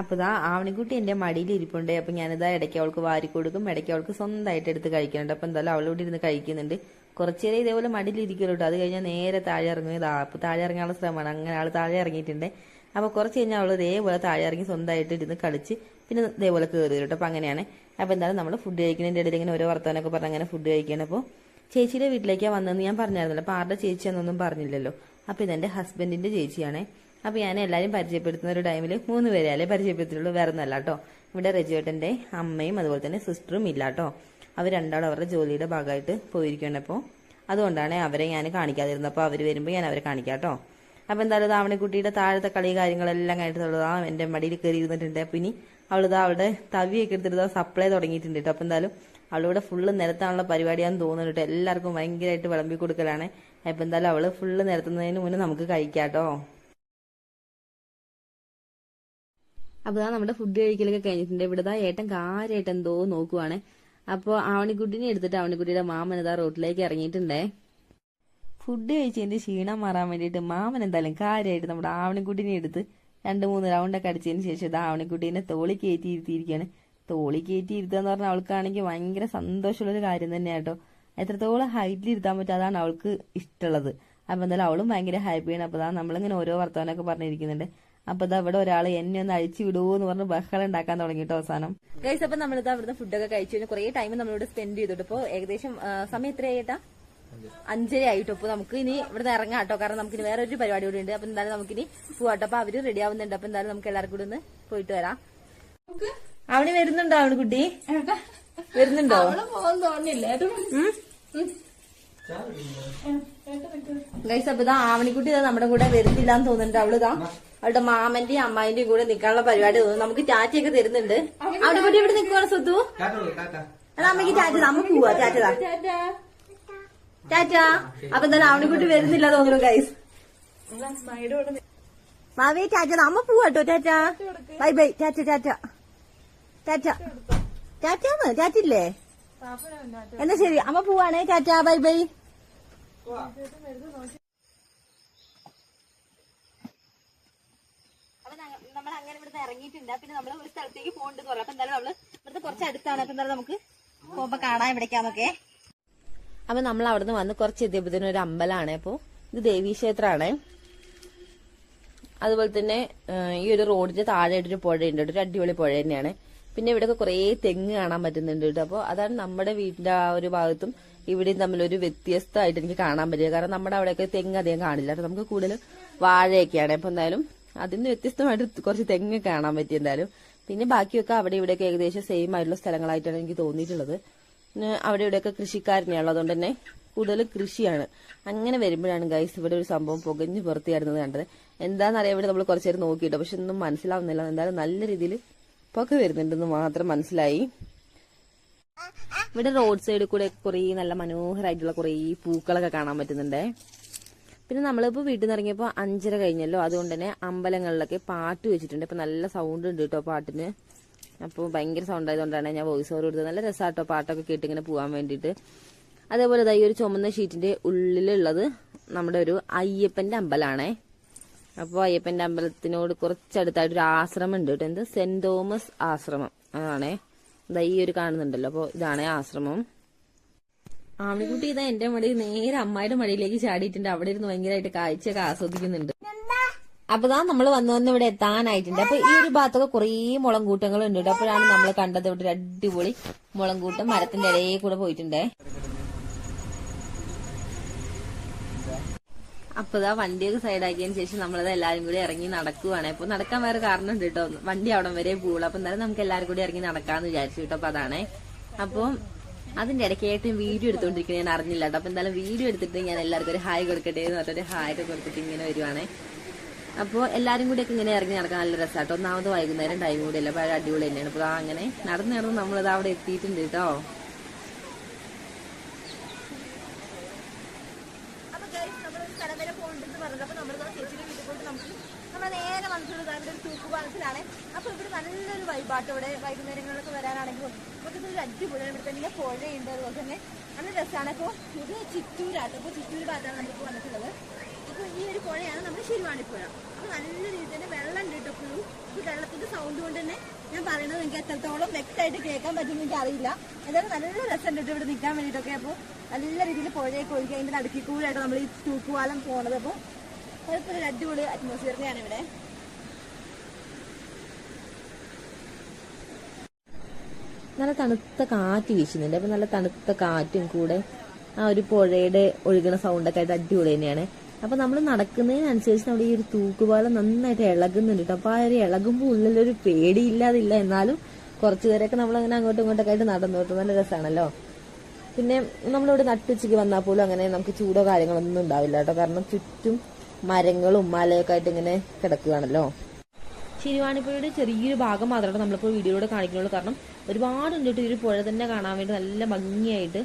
അപ്പോൾ ഇതാ ആവണിക്കുട്ടി എന്റെ മടിയിൽ ഇരിപ്പുണ്ട്. അപ്പൊ ഞാനിതാ ഇടയ്ക്ക് അവൾക്ക് വാരി കൊടുക്കും. ഇടയ്ക്ക് അവൾക്ക് സ്വന്തമായിട്ട് എടുത്ത് കഴിക്കുന്നുണ്ട് അപ്പോൾ എന്തായാലും അവളോട് ഇരുന്ന് കഴിക്കുന്നുണ്ട്. കുറച്ച് നേരം ഇതേപോലെ മടിയിൽ ഇരിക്കുമല്ലോ കേട്ടോ അത് കഴിഞ്ഞാൽ നേരെ താഴെ ഇറങ്ങും. ഇതാ അപ്പോൾ താഴെ ഇറങ്ങാനുള്ള ശ്രമമാണ്. അങ്ങനെ ആൾ താഴെ ഇറങ്ങിയിട്ടുണ്ട്. അപ്പൊ കുറച്ച് കഴിഞ്ഞാൽ അവൾ ഇതേപോലെ താഴെ ഇറങ്ങി സ്വന്തമായിട്ട് ഇരുന്ന് കളിച്ച് പിന്നെ ഇതേപോലെ കയറി വരും കേട്ടോ. അപ്പോൾ അങ്ങനെയാണ്. അപ്പോൾ എന്തായാലും നമ്മൾ ഫുഡ് കഴിക്കുന്നതിന്റെ ഇടയിൽ ഇങ്ങനെ ഓരോ വർത്തമാനമൊക്കെ പറഞ്ഞ് അങ്ങനെ ഫുഡ് കഴിക്കുകയാണ്. അപ്പോൾ ചേച്ചിയുടെ വീട്ടിലേക്കാണ് വന്നതെന്ന് ഞാൻ പറഞ്ഞായിരുന്നല്ലോ. അപ്പോൾ ആരുടെ ചേച്ചിയാണെന്നൊന്നും പറഞ്ഞില്ലല്ലോ. അപ്പോൾ ഇതെന്റെ ഹസ്ബൻഡിന്റെ ചേച്ചിയാണേ. അപ്പോൾ ഞാൻ എല്ലാവരും പരിചയപ്പെടുത്തുന്ന ഒരു ടൈമിൽ മൂന്ന് പേരെ അല്ലേ പരിചയപ്പെടുത്തുള്ളൂ വേറെ ഒന്നല്ല കേട്ടോ. ഇവിടെ റെജുവേട്ടന്റെ അമ്മയും അതുപോലെ തന്നെ സിസ്റ്ററും ഇല്ല കേട്ടോ. അവർ രണ്ടാളും അവരുടെ ജോലിയുടെ ഭാഗമായിട്ട് പോയിരിക്കുകയാണ്. അപ്പോൾ അതുകൊണ്ടാണ് അവരെ ഞാൻ കാണിക്കാതിരുന്നത്. അപ്പോൾ അവർ വരുമ്പോൾ ഞാൻ അവരെ കാണിക്കാം കേട്ടോ. അപ്പോൾ എന്തായാലും ആവണിക്കുട്ടിയുടെ താഴത്തെ കളി കാര്യങ്ങളെല്ലാം കഴിഞ്ഞിട്ടുള്ളത് ആ മടിയിൽ കയറി ഇരുന്നിട്ടുണ്ട് അപ്പോൾ ഇനി അവളിതാ അവളുടെ തവിയൊക്കെ എടുത്തിട്ട് സപ്ലൈ തുടങ്ങിയിട്ടുണ്ട് കേട്ടോ. അപ്പോൾ എന്തായാലും അവളിവിടെ ഫുള്ള് നിരത്താനുള്ള പരിപാടിയാണെന്ന് തോന്നുന്നു കേട്ടോ. എല്ലാവർക്കും ഭയങ്കരമായിട്ട് വിളമ്പി കൊടുക്കലാണ് അപ്പോൾ എന്തായാലും അവൾ ഫുള്ള് നിരത്തുന്നതിന് മുന്നേ നമുക്ക് കഴിക്കാം അപ്പൊ ഇതാ നമ്മുടെ ഫുഡ് കഴിക്കലൊക്കെ കഴിഞ്ഞിട്ടുണ്ട്. ഇവിടെ ദാ ഏട്ടൻ കാര്യമായിട്ട് എന്തോ നോക്കുവാണ്. അപ്പോൾ ആവണിക്കുട്ടിനെ എടുത്തിട്ട് ആവണിക്കുട്ടിയുടെ മാമൻ ഇതാ റോട്ടിലേക്ക് ഇറങ്ങിയിട്ടുണ്ടേ. ഫുഡ് കഴിച്ചതിന്റെ ക്ഷീണം മാറാൻ വേണ്ടിയിട്ട് മാമൻ എന്തായാലും കാര്യമായിട്ട് നമ്മുടെ ആവണിക്കുട്ടിനെ എടുത്ത് രണ്ട് മൂന്ന് റൗണ്ടൊക്കെ അടിച്ചതിന് ശേഷം ഇത് ആവണിക്കുട്ടീനെ തോളി കയറ്റി ഇരുത്തിയിരിക്കുകയാണ് തോളി കയറ്റി ഇരുത്തുക എന്ന് പറഞ്ഞാൽ അവൾക്കാണെങ്കിൽ ഭയങ്കര സന്തോഷമുള്ളൊരു കാര്യം തന്നെയാണ് കേട്ടോ എത്രത്തോളം ഹൈറ്റിൽ ഇരുത്താൻ പറ്റും അതാണ് അവൾക്ക് ഇഷ്ടമുള്ളത്. അപ്പൊ എന്തായാലും അവളും ഭയങ്കര ഹാപ്പിയാണ് അപ്പോൾ ദാ നമ്മളിങ്ങനെ ഓരോ വർത്തമാനമൊക്കെ പറഞ്ഞിരിക്കുന്നുണ്ട്. അപ്പൊ ഇതാ ഇവിടെ ഒരാൾ എന്നെ ഒന്ന് അഴിച്ചു വിടുവോ എന്ന് പറഞ്ഞ് ബഹളം ഉണ്ടാക്കാൻ തുടങ്ങിട്ടോ അവസാനം. ഗൈസ് അപ്പൊ നമ്മളിതാ അവിടുന്ന് ഫുഡൊക്കെ കഴിച്ചു. കഴിഞ്ഞാൽ കുറെ ടൈം നമ്മളിവിടെ സ്പെൻഡ് ചെയ്തിട്ട് ഇപ്പൊ ഏകദേശം സമയം എത്രയായിട്ടാ അഞ്ചര ആയിട്ടോ അപ്പൊ നമുക്ക് ഇനി ഇവിടുന്ന് ഇറങ്ങാം കേട്ടോ. കാരണം നമുക്ക് ഇനി വേറെ ഒരു പരിപാടി കൂടി ഉണ്ട്. അപ്പൊ എന്തായാലും നമുക്കിനി പോവാട്ടോ അപ്പൊ അവർ റെഡി ആവുന്നുണ്ട്. അപ്പൊ എന്തായാലും നമുക്ക് എല്ലാവർക്കും കൂടി ഒന്ന് പോയിട്ട് വരാം. അവന് വരുന്നുണ്ടോ അവന് കുട്ടി? വരുന്നുണ്ടോ? ഗൈസ് അപ്പൊ ഇതാ ആവണിക്കുട്ടി ഇതാ നമ്മുടെ കൂടെ വരുന്നില്ല എന്ന് തോന്നുന്നുണ്ട് അവളിതാ അവളുടെ മാമന്റെയും അമ്മായിന്റെയും കൂടെ നിക്കാനുള്ള പരിപാടി തോന്നുന്നു. നമുക്ക് ടാറ്റയൊക്കെ തരുന്നുണ്ട്. അവിടെ കൂടി ഇവിടെ നിക്കുവാണ് സ്വത്തു? അതാ അമ്മയ്ക്ക് ടാറ്റ നമുക്ക് അമ്മ പോവാ ടാറ്റ താ. ടാറ്റ. അപ്പൊ എന്തായാലും ആവണിക്കുട്ടി വരുന്നില്ല തോന്നുന്നു ഗൈസ് മാവേ ടാറ്റ അമ്മ പോവാട്ടോ tata. Bye bye tata tata. Tata. ടാറ്റാന്ന്? ടാറ്റില്ലേ? എന്നാ ശരി അമ്മ പോവാണേ ടാറ്റ. Bye by. നമ്മൾ അങ്ങനെ ഇവിടുന്ന് ഇറങ്ങിയിട്ടുണ്ട്. പിന്നെ നമ്മൾ ഒരു സ്ഥലത്തേക്ക് പോകണ്ടെന്ന് പറയാം അപ്പൊ എന്തായാലും നമ്മൾ ഇവിടുത്തെ കുറച്ച് അടുത്താണ്. അപ്പൊ എന്തായാലും നമുക്ക് പോകുമ്പോ കാണാൻ ഇവിടേക്കാന്നൊക്കെ അപ്പൊ നമ്മൾ അവിടുന്ന് വന്ന് കുറച്ച് എത്തിയപ്പോഴത്തേനും ഒരു അമ്പലമാണ് അപ്പോ ഇത് ദേവീക്ഷേത്രമാണ്. അതുപോലെ തന്നെ ഈ ഒരു റോഡിന്റെ താഴെയായിട്ടൊരു പുഴയുണ്ട്. ഉണ്ട് ഒരു അടിപൊളി പുഴ തന്നെയാണ്. പിന്നെ ഇവിടെയൊക്കെ കുറേ തെങ്ങ് കാണാൻ പറ്റുന്നുണ്ട് കേട്ടോ. അപ്പോൾ അതാണ് നമ്മുടെ വീടിന്റെ ആ ഒരു ഭാഗത്തും ഇവിടെയും തമ്മിലൊരു വ്യത്യസ്തമായിട്ട് എനിക്ക് കാണാൻ പറ്റുക കാരണം നമ്മുടെ അവിടെയൊക്കെ തെങ്ങ് അധികം കാണില്ല. നമുക്ക് കൂടുതൽ വാഴയൊക്കെയാണ്. അപ്പൊ എന്തായാലും അതിന് വ്യത്യസ്തമായിട്ട് കുറച്ച് തെങ്ങ് കാണാൻ പറ്റി എന്തായാലും. പിന്നെ ബാക്കിയൊക്കെ അവിടെ ഇവിടെയൊക്കെ ഏകദേശം സെയിം ആയിട്ടുള്ള സ്ഥലങ്ങളായിട്ടാണ് എനിക്ക് തോന്നിയിട്ടുള്ളത്. അവിടെ ഇവിടെയൊക്കെ കൃഷിക്കാരനെയാണല്ലോ അതുകൊണ്ട് തന്നെ കൂടുതൽ കൃഷിയാണ്. അങ്ങനെ വരുമ്പോഴാണ് ഗൈസ് ഇവിടെ ഒരു സംഭവം പുകഞ്ഞു പുറത്തിയായിരുന്നത് കണ്ടത്. എന്താണെന്നറിയാൻ വേണ്ടി നമ്മൾ കുറച്ചു നേരം നോക്കിയിട്ടോ പക്ഷെ ഒന്നും മനസ്സിലാവുന്നില്ല. എന്തായാലും നല്ല രീതിയിൽ പുക വരുന്നുണ്ടെന്ന് മാത്രം മനസ്സിലായി. ഇവിടെ റോഡ് സൈഡിൽ കൂടെ കുറേ നല്ല മനോഹരമായിട്ടുള്ള കുറേ പൂക്കളൊക്കെ കാണാൻ പറ്റുന്നുണ്ടേ. പിന്നെ നമ്മളിപ്പോൾ വീട്ടിൽ നിന്ന് ഇറങ്ങിയപ്പോൾ അഞ്ചര കഴിഞ്ഞല്ലോ. അതുകൊണ്ട് തന്നെ അമ്പലങ്ങളിലൊക്കെ പാട്ട് വെച്ചിട്ടുണ്ട്. ഇപ്പം നല്ല സൗണ്ട് ഉണ്ട് കേട്ടോ പാട്ടിന്. അപ്പോൾ ഭയങ്കര സൗണ്ട് ആയതുകൊണ്ടാണ് ഞാൻ വോയിസ് ഓവർ കൊടുത്തത്. നല്ല രസമാട്ടോ പാട്ടൊക്കെ കേട്ട് ഇങ്ങനെ പോകാൻ വേണ്ടിയിട്ട്. അതേപോലെ ഈ ഒരു ചുമന്ന ഷീറ്റിന്റെ ഉള്ളിലുള്ളത് നമ്മുടെ ഒരു അയ്യപ്പന്റെ അമ്പലമാണേ അപ്പോൾ അയ്യപ്പന്റെ അമ്പലത്തിനോട് കുറച്ചടുത്തായിട്ട് ഒരു ആശ്രമം ഉണ്ട് കേട്ടോ. എന്ത്? സെന്റ് തോമസ് ആശ്രമം അതാണേ ഈ ഒരു കാണുന്നുണ്ടല്ലോ. അപ്പോൾ ഇതാണ് ആശ്രമം. ആമിക്കുട്ടി ഇതാ എന്റെ മടി നേരെ അമ്മായിയുടെ മടിയിലേക്ക് ചാടിയിട്ടുണ്ട്. അവിടെ ഇരുന്ന് ഭയങ്കരമായിട്ട് കാഴ്ചയൊക്കെ ആസ്വദിക്കുന്നുണ്ട്. അപ്പൊ ദാ നമ്മൾ വന്നു വന്ന് ഇവിടെ എത്താനായിട്ടുണ്ട്. അപ്പൊ ഈ ഒരു ഭാഗത്തൊക്കെ കുറേ മുളം കൂട്ടങ്ങൾ ഉണ്ട് കേട്ടോ. അപ്പോഴാണ് നമ്മൾ കണ്ടത് ഇവിടെ ഒരു അടിപൊളി മുളം കൂട്ടം മരത്തിന്റെ ഇടയിൽ കൂടെ പോയിട്ടുണ്ടേ. അപ്പൊ ഇതാ വണ്ടിയൊക്കെ സൈഡാക്കിയതിന് ശേഷം നമ്മളത് എല്ലാരും കൂടി ഇറങ്ങി നടക്കുവാണ്. അപ്പൊ നടക്കാൻ വേറെ കാരണം ഉണ്ട് കേട്ടോ. വണ്ടി അവിടം വരെ പോകുള്ളൂ അപ്പൊ എന്തായാലും നമുക്ക് എല്ലാരും കൂടി ഇറങ്ങി നടക്കാന്ന് വിചാരിച്ചു കേട്ടോ. അപ്പൊ അതാണേ. അപ്പം അതിന്റെ ഇടയ്ക്കായിട്ട് വീഡിയോ എടുത്തോണ്ടിരിക്കുന്നത് ഞാൻ അറിഞ്ഞില്ല കേട്ടോ. അപ്പൊ എന്തായാലും വീഡിയോ എടുത്തിട്ട് ഞാൻ എല്ലാവർക്കും ഒരു ഹായ് കൊടുക്കട്ടെ എന്ന് പറഞ്ഞിട്ട് ഹായ് കൊടുത്തിട്ട് ഇങ്ങനെ വരുവാണേ. അപ്പോൾ എല്ലാരും കൂടി ഒക്കെ ഇങ്ങനെ ഇറങ്ങി നടക്കാൻ നല്ല രസമാട്ടോ ഒന്നാമത് വൈകുന്നേരം ടൈം കൂടി പഴയ അടിപൊളി തന്നെയാണ് അപ്പോൾ അങ്ങനെ നടന്ന് നടന്ന് നമ്മളിത് അവിടെ എത്തിയിട്ടുണ്ട് കേട്ടോ അപ്പൊ അപ്പൊ അപ്പൊ ഇവിടെ നല്ലൊരു വൈബാട്ട് ഇവിടെ വൈകുന്നേരങ്ങളിലൊക്കെ വരാനാണെങ്കിലും. നമുക്ക് ഇതൊരു അടിപൊളിയാണ്. ഇവിടെ തന്നെ പുഴയുണ്ട്. അതുപോലെ തന്നെ നല്ല രസമാണ് അപ്പോൾ ഇത് ചിറ്റൂരാട്ടോ. അപ്പോൾ ചിറ്റൂർ ഭാഗത്താണ് നമുക്ക് വന്നിട്ടുള്ളത്. അപ്പോൾ ഈ ഒരു പുഴയാണ് നമ്മുടെ ശിരുവാണിപ്പുഴ അപ്പോൾ നല്ല രീതിയിൽ തന്നെ വെള്ളം ഫുള്ളും ഈ വെള്ളത്തിന്റെ സൗണ്ട് കൊണ്ട് തന്നെ ഞാൻ പറയുന്നത് എനിക്ക് എത്രത്തോളം വ്യക്തമായിട്ട് കേൾക്കാൻ പറ്റുമെന്ന് എനിക്ക് അറിയില്ല. എന്തായാലും നല്ല രസമുണ്ട് ഇവിടെ നിൽക്കാൻ വേണ്ടിയിട്ടൊക്കെ. അപ്പോൾ നല്ല രീതിയിൽ പുഴയൊക്കെ ഒഴുകി അതിന്റെ നടുക്കി കൂടെയായിട്ട് നമ്മൾ ഈ തൂക്കുവാലം പോണത്. അപ്പോൾ അതൊക്കെ അടിപൊളി അറ്റ്മോസ്ഫിയറിനെയാണ് ഇവിടെ. നല്ല തണുത്ത കാറ്റ് വീശുന്നുണ്ട്. അപ്പൊ നല്ല തണുത്ത കാറ്റും കൂടെ ആ ഒരു പുഴയുടെ ഒഴുകുന്ന സൗണ്ടൊക്കെ ആയിട്ട് അടിപൊളി തന്നെയാണ്. അപ്പൊ നമ്മൾ നടക്കുന്നതിനനുസരിച്ച് നമ്മുടെ ഈ ഒരു തൂക്കുപാലം നന്നായിട്ട് ഇളകുന്നുണ്ട്. കേട്ടോ അപ്പൊ ആ ഒരു ഇളകുമ്പോൾ ഉള്ളിലൊരു പേടിയില്ലാതില്ല. എന്നാലും കുറച്ചു നമ്മൾ അങ്ങനെ അങ്ങോട്ടും ഇങ്ങോട്ടൊക്കെ ആയിട്ട് നടന്നു കേട്ടോ. നല്ല രസമാണല്ലോ പിന്നെ നമ്മളിവിടെ നട്ടുച്ചയ്ക്ക് വന്നാൽ പോലും അങ്ങനെ നമുക്ക് ചൂടോ കാര്യങ്ങളൊന്നും ഉണ്ടാവില്ല കേട്ടോ. കാരണം ചുറ്റും മരങ്ങളും മലയൊക്കെ ആയിട്ട് ഇങ്ങനെ കിടക്കുകയാണല്ലോ ശിരുവാണിപ്പുഴയുടെ ചെറിയൊരു ഭാഗം മാത്രമാണ് നമ്മളിപ്പോൾ വീഡിയോയിലൂടെ കാണിക്കുന്നുള്ളൂ. കാരണം ഒരുപാടുണ്ട് ഈ ഒരു പുഴ തന്നെ കാണാൻ വേണ്ടി നല്ല ഭംഗിയായിട്ട്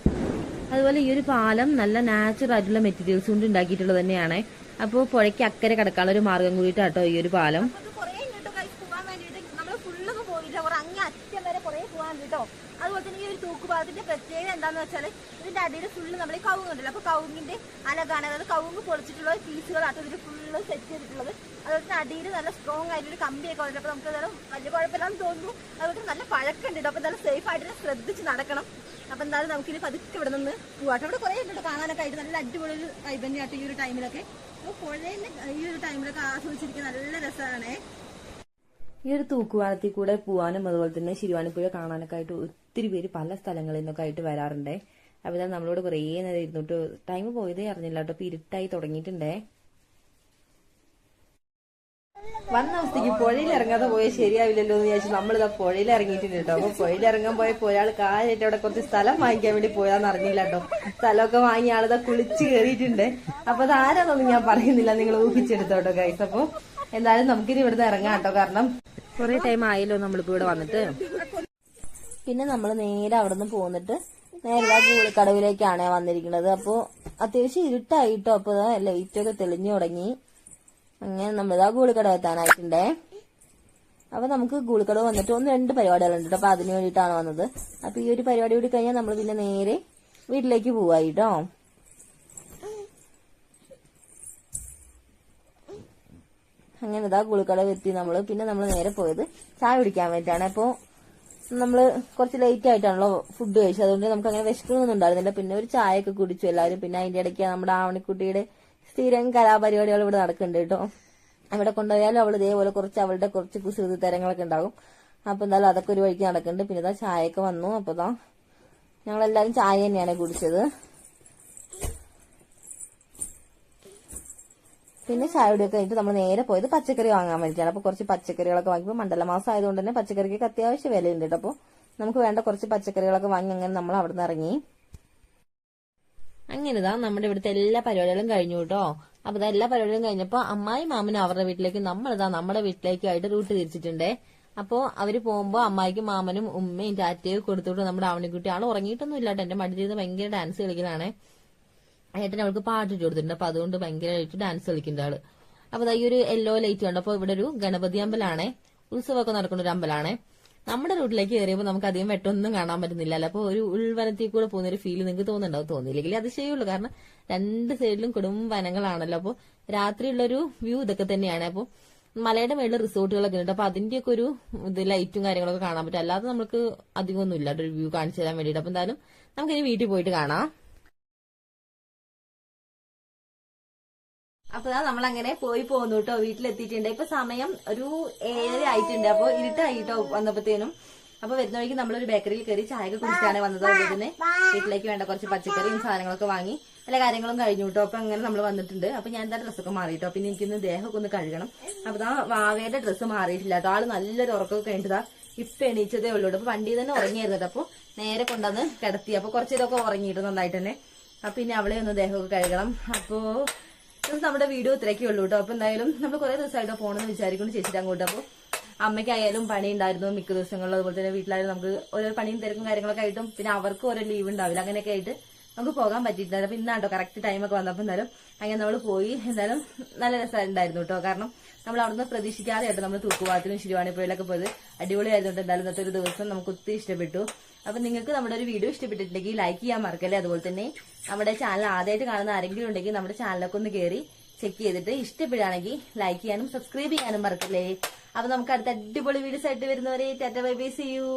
അതുപോലെ ഈ ഒരു പാലം നല്ല നാച്ചുറൽ ആയിട്ടുള്ള മെറ്റീരിയൽസ് കൊണ്ട് ഉണ്ടാക്കിയിട്ടുള്ളത് തന്നെയാണ്. അപ്പോൾ പുഴയ്ക്ക് അക്കരെ കിടക്കാനുള്ള ഒരു മാർഗം കൂടിയിട്ടാട്ടോ ഈ ഒരു പാലം നമുക്ക് കുറേ ഇങ്ങോട്ട് കഴിച്ച് പോകാൻ വേണ്ടിയിട്ട് നമ്മൾ ഫുള്ളൊന്നും പോയില്ല കുറെ അങ്ങേ അറ്റം വരെ കുറേ പോകാൻ കേട്ടോ അതുപോലെ തന്നെ ഈ ഒരു തൂക്കുപാലത്തിന്റെ പ്രത്യേകത എന്താന്ന് വെച്ചാൽ ഇതിന്റെ അടിയിൽ ഫുള്ള് നമ്മൾ ഈ കവുങ്ങ് ഉണ്ടല്ലോ. അപ്പൊ കവുങ്ങിന്റെ അലകാണ്. അതായത് കവുങ്ങ് പൊളിച്ചിട്ടുള്ള പീസുകളാണ് ഇതിൽ ഫുള്ള് സെറ്റ് ചെയ്തിട്ടുള്ളത്. അതുപോലെ തന്നെ അടിയിൽ നല്ല സ്ട്രോങ് ആയിട്ടൊരു കമ്പിയൊക്കെ വന്നിട്ട് അപ്പൊ നമുക്ക് എന്തായാലും വലിയ കുഴപ്പമില്ലാന്ന് തോന്നുന്നു. അതുപോലെ നല്ല പഴക്കം ഉണ്ട് അപ്പൊ എന്തായാലും സേഫ് ആയിട്ട് ശ്രദ്ധിച്ച് നടക്കണം. അപ്പൊ എന്തായാലും നമുക്കിനി പതുക്കെ ഇവിടെ നിന്ന് പോവാട്ടോ അവിടെ കുറെ ഉണ്ട് കാണാനൊക്കെ ആയിട്ട്. നല്ല അടിപൊളി ഒരു വൈബ് തന്നെയാട്ടോ ഈ ഒരു ടൈമിലൊക്കെ അപ്പൊ പുഴയിൽ ഈ ഒരു ടൈമിലൊക്കെ ആസ്വദിച്ചിരിക്കാൻ നല്ല രസമാണ്. ഈ ഒരു തൂക്കുവാലത്തിൽ കൂടെ പോവാനും അതുപോലെ തന്നെ ശിരുവാണിപ്പുഴ കാണാനൊക്കെ ആയിട്ട് ഒത്തിരി പേര് പല സ്ഥലങ്ങളിൽ നിന്നൊക്കെ ആയിട്ട് വരാറുണ്ടേ. അപ്പോൾ നമ്മളോട് കുറേ നേരം ഇരുന്നിട്ട് ടൈം പോയതേ അറിഞ്ഞില്ല കേട്ടോ. ഇപ്പൊ ഇരുട്ടായി തുടങ്ങിയിട്ടുണ്ടേ. വന്ന അവസ്ഥയ്ക്ക് പുഴയിൽ ഇറങ്ങാതെ പോയാൽ ശരിയാവില്ലല്ലോ എന്ന് വിചാരിച്ചു നമ്മളിതാ പുഴയിൽ ഇറങ്ങിയിട്ടുണ്ട് കേട്ടോ. അപ്പൊ പുഴയിൽ ഇറങ്ങാൻ പോയ ഒരാൾ കാലിട്ട് അവിടെ കുറച്ച് സ്ഥലം വാങ്ങിക്കാൻ വേണ്ടി പോയാന്ന് അറിഞ്ഞില്ല കേട്ടോ. സ്ഥലമൊക്കെ വാങ്ങി ആളിതാ കുളിച്ച് കയറിയിട്ടുണ്ട് അപ്പൊ അത് ആരാന്നൊന്നും ഞാൻ പറയുന്നില്ല. നിങ്ങൾ ഊഹിച്ചെടുത്തോട്ടോ ഗൈസ് അപ്പൊ എന്തായാലും നമുക്കിനി ഇവിടുന്ന് ഇറങ്ങാം കേട്ടോ. കാരണം കുറെ ടൈം ആയല്ലോ നമ്മളിപ്പോ ഇവിടെ വന്നിട്ട്. പിന്നെ നമ്മൾ നേരെ അവിടെ നിന്ന് പോന്നിട്ട് നേരെ ആ കൂളിക്കടവിലേക്കാണ് വന്നിരിക്കുന്നത്. അപ്പോ അത്യാവശ്യം ഇരുട്ടായിട്ടോ. അപ്പൊ ലൈറ്റ് ഒക്കെ തെളിഞ്ഞു തുടങ്ങി. അങ്ങനെ നമ്മളിതാ ഗൂളിക്കടവ് എത്താനായിട്ടുണ്ടേ. അപ്പൊ നമുക്ക് ഗൂളിക്കടവ് വന്നിട്ട് ഒന്ന് രണ്ട് പരിപാടികളുണ്ട് അപ്പൊ അതിന് വേണ്ടിയിട്ടാണ് വന്നത്. അപ്പൊ ഈ ഒരു പരിപാടി കൂടി കഴിഞ്ഞാൽ നമ്മൾ പിന്നെ നേരെ വീട്ടിലേക്ക് പോവായിട്ടോ. അങ്ങനെ ഇതാ ഗുളിക്കടവ് എത്തി നമ്മൾ. പിന്നെ നമ്മൾ നേരെ പോയത് ചായ കുടിക്കാൻ വേണ്ടിയിട്ടാണ്. അപ്പോ നമ്മൾ കുറച്ച് ലേറ്റ് ആയിട്ടാണല്ലോ ഫുഡ് കഴിച്ചത്. അതുകൊണ്ട് നമുക്ക് അങ്ങനെ വിശക്കുന്നൊന്നും ഉണ്ടായിരുന്നില്ല പിന്നെ ഒരു ചായയൊക്കെ കുടിച്ചു എല്ലാവരും. പിന്നെ അതിന്റെ ഇടയ്ക്ക് നമ്മുടെ ആവണിക്കുട്ടിയുടെ സ്ഥിരം കലാപരിപാടികൾ ഇവിടെ നടക്കുന്നുണ്ട് കേട്ടോ. അവിടെ കൊണ്ടുപോയാലും അവൾ ഇതേപോലെ കുറച്ച് അവളുടെ കുറച്ച് കുസൃതി തരങ്ങളൊക്കെ ഉണ്ടാകും. അപ്പൊ എന്തായാലും അതൊക്കെ ഒരു വഴിക്ക് നടക്കുന്നുണ്ട്. പിന്നെ ഇതാ ചായയൊക്കെ വന്നു. അപ്പൊ ഇതാ ഞങ്ങളെല്ലാരും ചായ തന്നെയാണ് കുടിച്ചത്. പിന്നെ ചായ കുടിയൊക്കെ കഴിഞ്ഞിട്ട് നമ്മൾ നേരെ പോയത് പച്ചക്കറി വാങ്ങാൻ വേണ്ടിയിട്ടാണ്. അപ്പോൾ കുറച്ച് പച്ചക്കറികളൊക്കെ വാങ്ങിയപ്പോൾ മണ്ഡല മാസം ആയതുകൊണ്ട് തന്നെ പച്ചക്കറിക്ക് അത്യാവശ്യം വിലയുണ്ട് കേട്ടോ. അപ്പോൾ നമുക്ക് വേണ്ട കുറച്ച് പച്ചക്കറികളൊക്കെ വാങ്ങി അങ്ങനെ നമ്മൾ അവിടെ നിന്ന് ഇറങ്ങി അങ്ങനെതാ നമ്മുടെ ഇവിടുത്തെ എല്ലാ പരിപാടികളും കഴിഞ്ഞു കേട്ടോ. അപ്പൊ ഇതാ എല്ലാ പരിപാടികളും കഴിഞ്ഞപ്പോ അമ്മായി മാമനും അവരുടെ വീട്ടിലേക്ക് നമ്മളിതാ നമ്മുടെ വീട്ടിലേക്കായിട്ട് റൂട്ട് തിരിച്ചിട്ടുണ്ടേ. അപ്പോ അവർ പോകുമ്പോ അമ്മായിക്കും മാമനും ഉമ്മയും ടാറ്റയും കൊടുത്തുവിട്ട് നമ്മുടെ ആവണിക്കുട്ടി. ആൾ ഉറങ്ങിയിട്ടൊന്നും ഇല്ലാട്ടോ എന്റെ മടി ചെയ്ത് ഭയങ്കര ഡാൻസ് കളിക്കലാണേ. ഏട്ടൻ അവൾക്ക് പാട്ടിട്ട് കൊടുത്തിട്ടുണ്ട്. അപ്പൊ അതുകൊണ്ട് ഭയങ്കരമായിട്ട് ഡാൻസ് കളിക്കുന്നുണ്ട് ആൾ. അപ്പൊ ഈ ഒരു യെല്ലോ ലൈറ്റ് കണ്ടപ്പോ ഇവിടെ ഒരു ഗണപതി അമ്പലാണേ. ഉത്സവമൊക്കെ നടക്കുന്ന ഒരു അമ്പലാണേ. നമ്മുടെ റൂട്ടിലേക്ക് കയറിയപ്പോൾ നമുക്ക് അധികം വെട്ടൊന്നും കാണാൻ പറ്റുന്നില്ല അല്ല അപ്പൊ ഒരു ഉൾവനത്തിൽ കൂടെ പോകുന്ന ഒരു ഫീൽ നിങ്ങൾക്ക് തോന്നുന്നുണ്ടാവും തോന്നിയില്ലെങ്കിൽ അത് ചെയ്യുള്ളൂ കാരണം രണ്ട് സൈഡിലും കൊടും വനങ്ങളാണല്ലോ. അപ്പോൾ രാത്രിയുള്ളൊരു വ്യൂ ഇതൊക്കെ തന്നെയാണ്. അപ്പോൾ മലയുടെ മേളിൽ റിസോർട്ടുകളൊക്കെ ഉണ്ട്. അപ്പൊ അതിന്റെയൊക്കെ ഒരു ഇത് ലൈറ്റും കാര്യങ്ങളൊക്കെ കാണാൻ പറ്റും. അല്ലാതെ നമുക്ക് അധികമൊന്നും ഇല്ല ഒരു വ്യൂ കാണിച്ചു തരാൻ വേണ്ടിയിട്ട്. അപ്പൊ എന്തായാലും നമുക്കിനി വീട്ടിൽ പോയിട്ട് കാണാം. അപ്പൊ നമ്മൾ അങ്ങനെ പോയി പോന്നു കേട്ടോ വീട്ടിലെത്തിയിട്ടുണ്ട്. ഇപ്പൊ സമയം ഒരു ഏഴര ആയിട്ടുണ്ട്. അപ്പൊ ഇരുട്ടായിട്ടോ വന്നപ്പോഴത്തേനും അപ്പൊ വരുന്ന വഴിക്ക് നമ്മളൊരു ബേക്കറിയിൽ കയറി ചായ ഒക്കെ കുടിച്ചാണ് വന്നത്. അതുപോലെ തന്നെ വീട്ടിലേക്ക് വേണ്ട കുറച്ച് പച്ചക്കറിയും സാധനങ്ങളൊക്കെ വാങ്ങി എല്ലാ കാര്യങ്ങളും കഴിഞ്ഞു കേട്ടോ അപ്പൊ അങ്ങനെ നമ്മൾ വന്നിട്ടുണ്ട്. അപ്പൊ ഞാൻ എന്താ ഡ്രസ്സൊക്കെ മാറിയിട്ടോ. പിന്നെ എനിക്കിന്ന് ദേഹമൊക്കെ ഒന്ന് കഴുകണം. അപ്പൊ ആ വാവയുടെ ഡ്രസ്സ് മാറിയിട്ടില്ല. കേട്ടോ ആൾ നല്ലൊരു ഉറക്കമൊക്കെ കഴിഞ്ഞിട്ടാ ഇപ്പൊ എണീച്ചതേ ഉള്ളൂ. അപ്പൊ വണ്ടിയിൽ തന്നെ ഉറങ്ങിയായിരുന്നു അപ്പൊ നേരെ കൊണ്ടുവന്ന് കിടത്തി. അപ്പൊ കുറച്ച് ഇതൊക്കെ ഉറങ്ങിയിട്ട് നന്നായിട്ട് തന്നെ. അപ്പൊ പിന്നെ അവളെ ഒന്ന് ദേഹമൊക്കെ കഴുകണം. അപ്പോ ഇത് നമ്മുടെ വീഡിയോ ഇത്രയൊക്കെ ഉള്ളൂ കേട്ടോ അപ്പൊ എന്തായാലും നമ്മൾ കുറെ ദിവസമായിട്ട് പോകണമെന്ന് വിചാരിക്കുന്നു ചേച്ചിട്ട് അങ്ങോട്ട്. അപ്പോൾ അമ്മയ്ക്കായാലും പണി ഉണ്ടായിരുന്നു മിക്ക ദിവസങ്ങളിലും. അതുപോലെ തന്നെ വീട്ടിലായാലും നമുക്ക് ഓരോ പണിയും തിരക്കും കാര്യങ്ങളൊക്കെ ആയിട്ടും പിന്നെ അവർക്ക് ഓരോ ലീവ് ഉണ്ടാവില്ല. അങ്ങനെയൊക്കെ ആയിട്ട് നമുക്ക് പോകാൻ പറ്റിയിട്ടില്ല അപ്പൊ ഇന്നാട്ടോ കറക്റ്റ് ടൈമൊക്കെ വന്നപ്പോൾ എന്തായാലും അങ്ങനെ നമ്മൾ പോയി. എന്തായാലും നല്ല രസമുണ്ടായിരുന്നു കേട്ടോ കാരണം നമ്മൾ അവിടുന്ന് പ്രതീക്ഷിക്കാതെ ആയിട്ട് നമ്മൾ തൂക്കുവാത്തിനും ശിരുവാണിപ്പുഴയിലൊക്കെ പോയത്. അടിപൊളിയായിരുന്നു കേട്ടോ എന്തായാലും ഇന്നത്തെ ഒരു ദിവസം. നമുക്ക് ഒത്തിരി ഇഷ്ടപ്പെട്ടു. അപ്പൊ നിങ്ങൾക്ക് നമ്മുടെ ഒരു വീഡിയോ ഇഷ്ടപ്പെട്ടിട്ടുണ്ടെങ്കിൽ ലൈക്ക് ചെയ്യാൻ മറക്കല്ലേ? അതുപോലെ തന്നെ നമ്മുടെ ചാനൽ ആദ്യമായിട്ട് കാണുന്ന ആരെങ്കിലും ഉണ്ടെങ്കിൽ നമ്മുടെ ചാനലൊക്കെ ഒന്ന് കയറി ചെക്ക് ചെയ്തിട്ട് ഇഷ്ടപ്പെടുകയാണെങ്കിൽ ലൈക്ക് ചെയ്യാനും സബ്സ്ക്രൈബ് ചെയ്യാനും മറക്കല്ലേ? അപ്പൊ നമുക്ക് അടുത്ത അടിപൊളി വീഡിയോസ് ആയിട്ട് വരുന്നവരെ tata bye bye see you